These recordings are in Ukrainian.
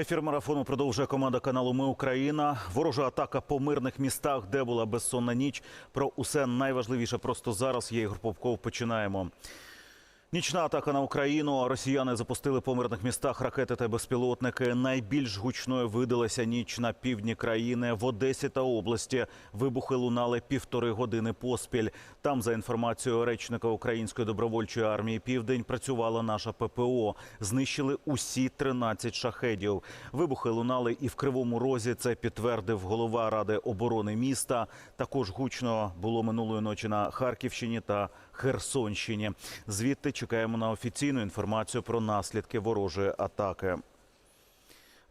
Ефір марафону продовжує команда каналу Ми Україна. Ворожа атака по мирних містах, де була безсонна ніч. Про усе найважливіше просто зараз. Я Ігор Попков. Починаємо. Нічна атака на Україну. Росіяни запустили по мирних містах ракети та безпілотники. Найбільш гучною видалася ніч на півдні країни. В Одесі та області вибухи лунали півтори години поспіль. Там, за інформацією речника Української добровольчої армії Південь, працювала наша ППО. Знищили усі 13 шахедів. Вибухи лунали і в Кривому Розі. Це підтвердив голова ради оборони міста. Також гучно було минулої ночі на Харківщині та Херсонщині. Звідти чекаємо на офіційну інформацію про наслідки ворожої атаки.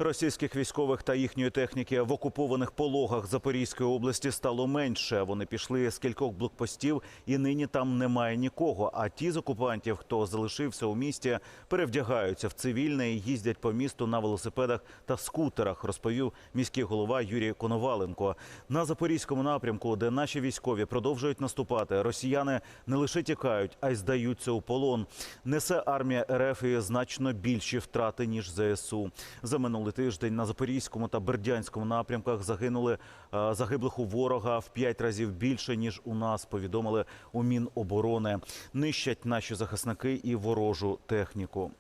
Російських військових та їхньої техніки в окупованих пологах Запорізької області стало менше. Вони пішли з кількох блокпостів, і нині там немає нікого. А ті з окупантів, хто залишився у місті, перевдягаються в цивільне і їздять по місту на велосипедах та скутерах. Розповів міський голова Юрій Коноваленко. На запорізькому напрямку, де наші військові продовжують наступати, росіяни не лише тікають, а й здаються у полон. Несе армія РФ і значно більші втрати ніж ЗСУ. За минулий тиждень на запорізькому та бердянському напрямках загинули е, загиблих у ворога в п'ять разів більше ніж у нас. Повідомили у Міноборони. Нищать наші захисники і ворожу техніку.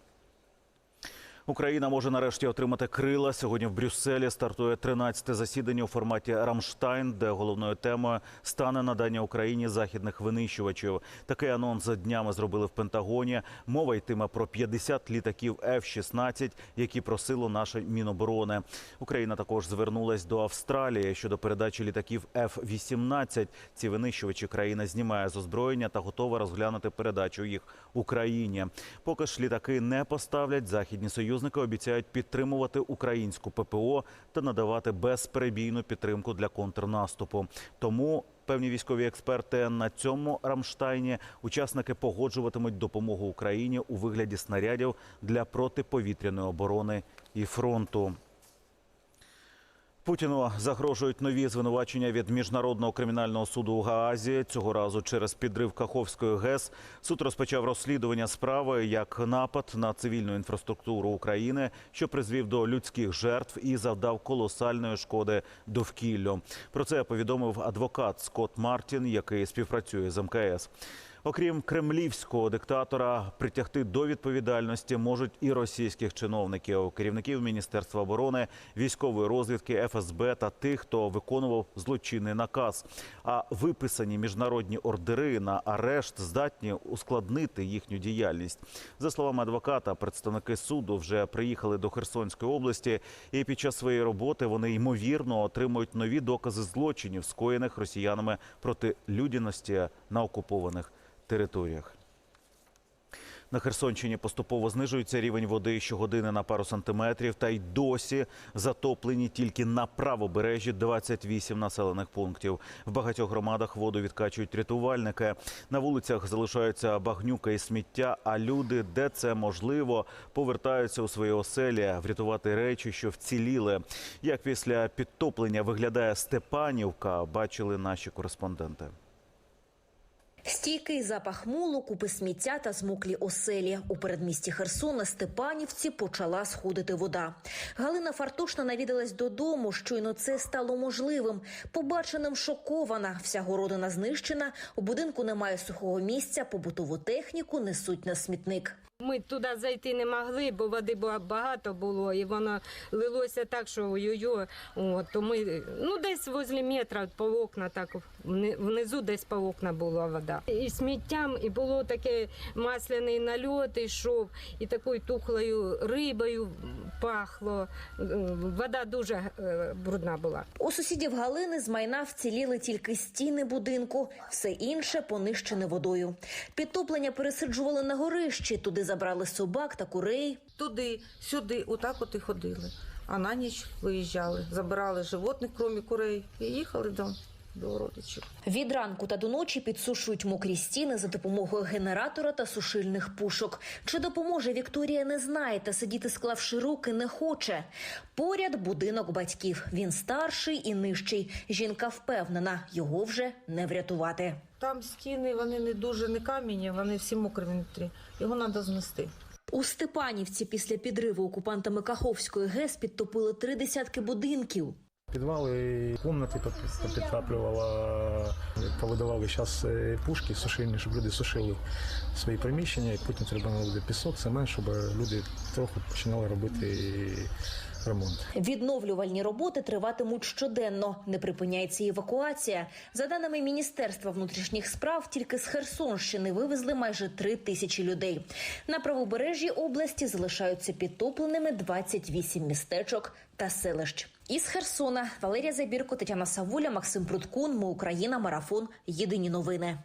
Україна може нарешті отримати крила. Сьогодні в Брюсселі стартує 13-те засідання у форматі Рамштайн, де головною темою стане надання Україні західних винищувачів. Такий анонс днями зробили в Пентагоні. Мова йтиме про 50 літаків F-16, які просило наше Міноборони. Україна також звернулась до Австралії щодо передачі літаків F-18. Ці винищувачі країна знімає з озброєння та готова розглянути передачу їх Україні. Поки ж літаки не поставлять, західні союзники обіцяють підтримувати українську ППО та надавати безперебійну підтримку для контрнаступу. Тому певні військові експерти на цьому Рамштайні учасники погоджуватимуть допомогу Україні у вигляді снарядів для протиповітряної оборони і фронту. Путіну загрожують нові звинувачення від міжнародного кримінального суду у Гаазі. Цього разу через підрив Каховської ГЕС суд розпочав розслідування справи як напад на цивільну інфраструктуру України, що призвів до людських жертв і завдав колосальної шкоди довкіллю. Про це повідомив адвокат Скотт Мартін, який співпрацює з МКС. Окрім кремлівського диктатора, притягти до відповідальності можуть і російських чиновників, керівників міністерства оборони, військової розвідки, ФСБ та тих, хто виконував злочинний наказ. А виписані міжнародні ордери на арешт здатні ускладнити їхню діяльність. За словами адвоката, представники суду вже приїхали до Херсонської області, і під час своєї роботи вони ймовірно отримують нові докази злочинів, скоєних росіянами проти людяності на окупованих територіях. На Херсонщині поступово знижується рівень води щогодини на пару сантиметрів, та й досі затоплені тільки на правобережжі 28 населених пунктів. В багатьох громадах воду відкачують рятувальники. На вулицях залишаються багнюка і сміття. А люди, де це можливо, повертаються у свої оселі врятувати речі, що вціліли. Як після підтоплення виглядає Степанівка, бачили наші кореспонденти. Стійкий запах мулу, купи сміття та змоклі оселі. У передмісті Херсона Степанівці почала сходити вода. Галина Фартушна навідалась додому. Щойно це стало можливим. Побаченим шокована. Вся городина знищена. У будинку немає сухого місця. Побутову техніку несуть на смітник. Ми туди зайти не могли, бо води багато було, і воно лилося так, що ой-ой-ой. То ми ну десь возле метра по окна, так внизу десь по окна була вода. І сміттям, і було таке масляний нальот, йшов, і такою тухлою рибою пахло. Вода дуже е, брудна була. У сусідів Галини з майна вціліли тільки стіни будинку, все інше понищене водою. Підтоплення пересиджували на горищі. Туди забрали собак та курей. туди, сюди, отак от і ходили. А на ніч виїжджали, забирали животних, крім курей, і їхали до, до родичів. Від ранку та до ночі підсушують мокрі стіни за допомогою генератора та сушильних пушок. Чи допоможе Вікторія, не знає, та сидіти склавши руки не хоче. Поряд будинок батьків. Він старший і нижчий. Жінка впевнена, його вже не врятувати. Там стіни, вони не дуже не камінні, вони всі мокрі внутрі. Його треба знести. У Степанівці після підриву окупантами Каховської ГЕС підтопили три десятки будинків. Підвали, кімнати підтаплювало, повидавали зараз пушки сушильні, щоб люди сушили свої приміщення, і потім треба буде пісок, цемент, щоб люди трохи починали робити ремонт. Відновлювальні роботи триватимуть щоденно. Не припиняється евакуація. За даними Міністерства внутрішніх справ, тільки з Херсонщини вивезли майже три тисячі людей. На правобережжі області залишаються підтопленими 28 містечок та селищ. Із Херсона Валерія Забірко, Тетяна Савуля, Максим Прудкун. Ми Україна. Марафон. Єдині новини.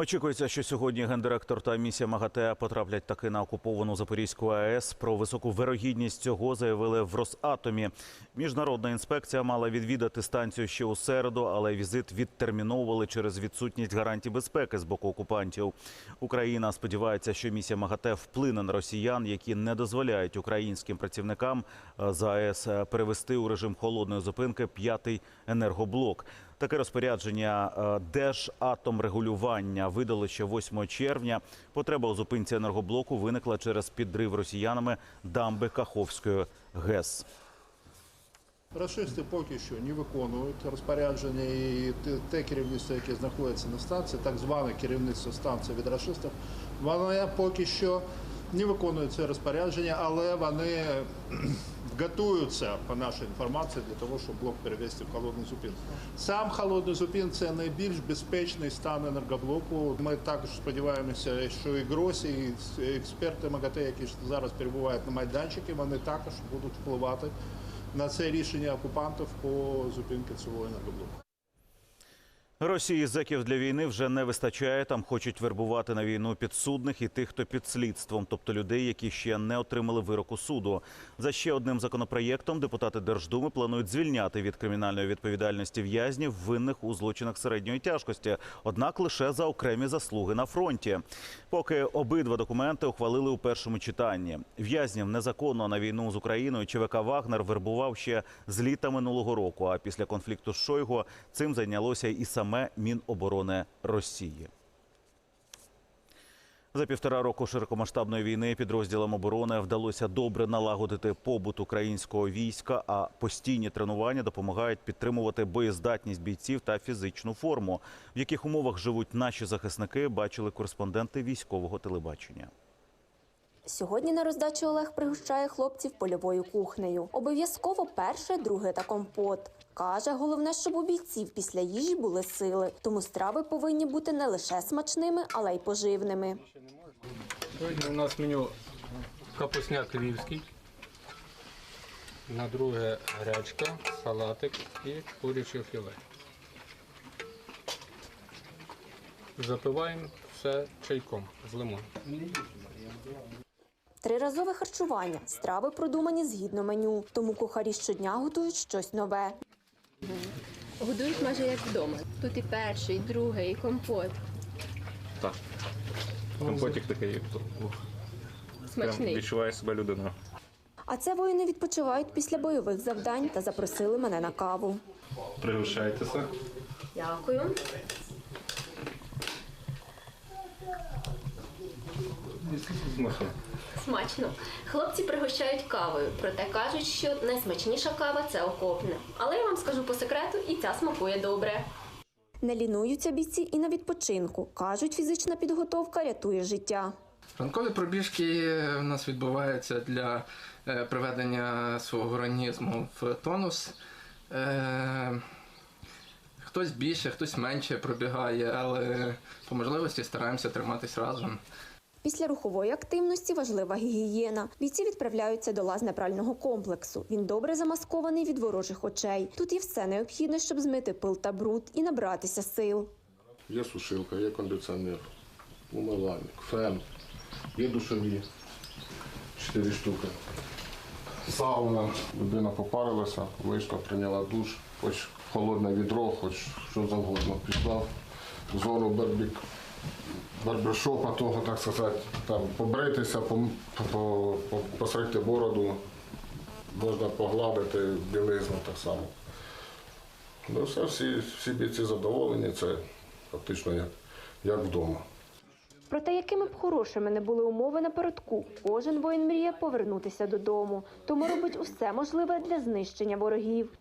Очікується, що сьогодні гендиректор та місія МАГАТЕ потраплять таки на окуповану Запорізьку АЕС. Про високу вирогідність цього заявили в Росатомі. Міжнародна інспекція мала відвідати станцію ще у середу, але візит відтерміновували через відсутність гарантій безпеки з боку окупантів. Україна сподівається, що місія МАГАТЕ вплине на росіян, які не дозволяють українським працівникам е, з АЕС е, перевести у режим холодної зупинки п'ятий енергоблок. Таке розпорядження е, Держатомрегулювання видали ще 8 червня. Потреба у зупинці енергоблоку виникла через підрив росіянами дамби Каховської ГЕС. Рашисти поки що не виконують розпорядження і те- керівництво, яке знаходиться на станції, так зване керівництво станції від рашистів, воно поки що не виконує це розпорядження, але вони готуються, по нашій інформації, для того, щоб блок перевести в холодну зупинку. Сам холодний зупин це найбільш безпечний стан енергоблоку. Ми також сподіваємося, що і ГРОСі, і експерти МАГАТЕ, які зараз перебувають на майданчику, вони також будуть впливати на це рішення окупантів по зупинці цього енергоблоку. Росії зеків для війни вже не вистачає. Там хочуть вербувати на війну підсудних і тих, хто під слідством, тобто людей, які ще не отримали вироку суду. За ще одним законопроєктом депутати Держдуми планують звільняти від кримінальної відповідальності в'язнів винних у злочинах середньої тяжкості, однак лише за окремі заслуги на фронті. Поки обидва документи ухвалили у першому читанні. В'язнів незаконно на війну з Україною ЧВК Вагнер вербував ще з літа минулого року. А після конфлікту з Шойгу цим зайнялося і саме Міноборони Росії. За півтора року широкомасштабної війни підрозділам оборони вдалося добре налагодити побут українського війська, а постійні тренування допомагають підтримувати боєздатність бійців та фізичну форму. В яких умовах живуть наші захисники, бачили кореспонденти військового телебачення. Сьогодні на роздачу Олег пригощає хлопців польовою кухнею. Обов'язково перше, друге та компот. Каже, головне, щоб у бійців після їжі були сили. Тому страви повинні бути не лише смачними, але й поживними. Сьогодні у нас меню капусняк львівський. На друге гречка, салатик і куряче філе. Запиваємо все чайком з лимоном. Триразове харчування. Страви продумані згідно меню. Тому кухарі щодня готують щось нове. Годують майже як вдома. Тут і перший, і другий, і компот. Так. Компотик такий, як то. Смачний. відчуває себе людина. А це воїни відпочивають після бойових завдань та запросили мене на каву. Пригощайтеся. Дякую. Смачно. Смачно. Хлопці пригощають кавою, проте кажуть, що найсмачніша кава це окопне. Але я вам скажу по секрету, і ця смакує добре. Не лінуються бійці і на відпочинку. Кажуть, фізична підготовка рятує життя. Ранкові пробіжки у нас відбуваються для е, приведення свого організму в тонус. Е, Хтось більше, хтось менше пробігає, але по можливості стараємося триматись разом. Після рухової активності важлива гігієна. Бійці відправляються до лазнепрального комплексу. Він добре замаскований від ворожих очей. Тут є все необхідне, щоб змити пил та бруд і набратися сил. Є сушилка, є кондиціонер, умивальник, фен, є душові, чотири штуки. Сауна, людина попарилася, вийшла, прийняла душ, хоч холодне відро, хоч що завгодно. Пішла в зону барбік, барбершопа, того, так сказати, там побритися, посрити бороду, можна погладити білизну так само. Ну, все, всі, всі бійці задоволені, це фактично як, як вдома. Проте, якими б хорошими не були умови напередку, кожен воїн мріє повернутися додому, тому робить усе можливе для знищення ворогів.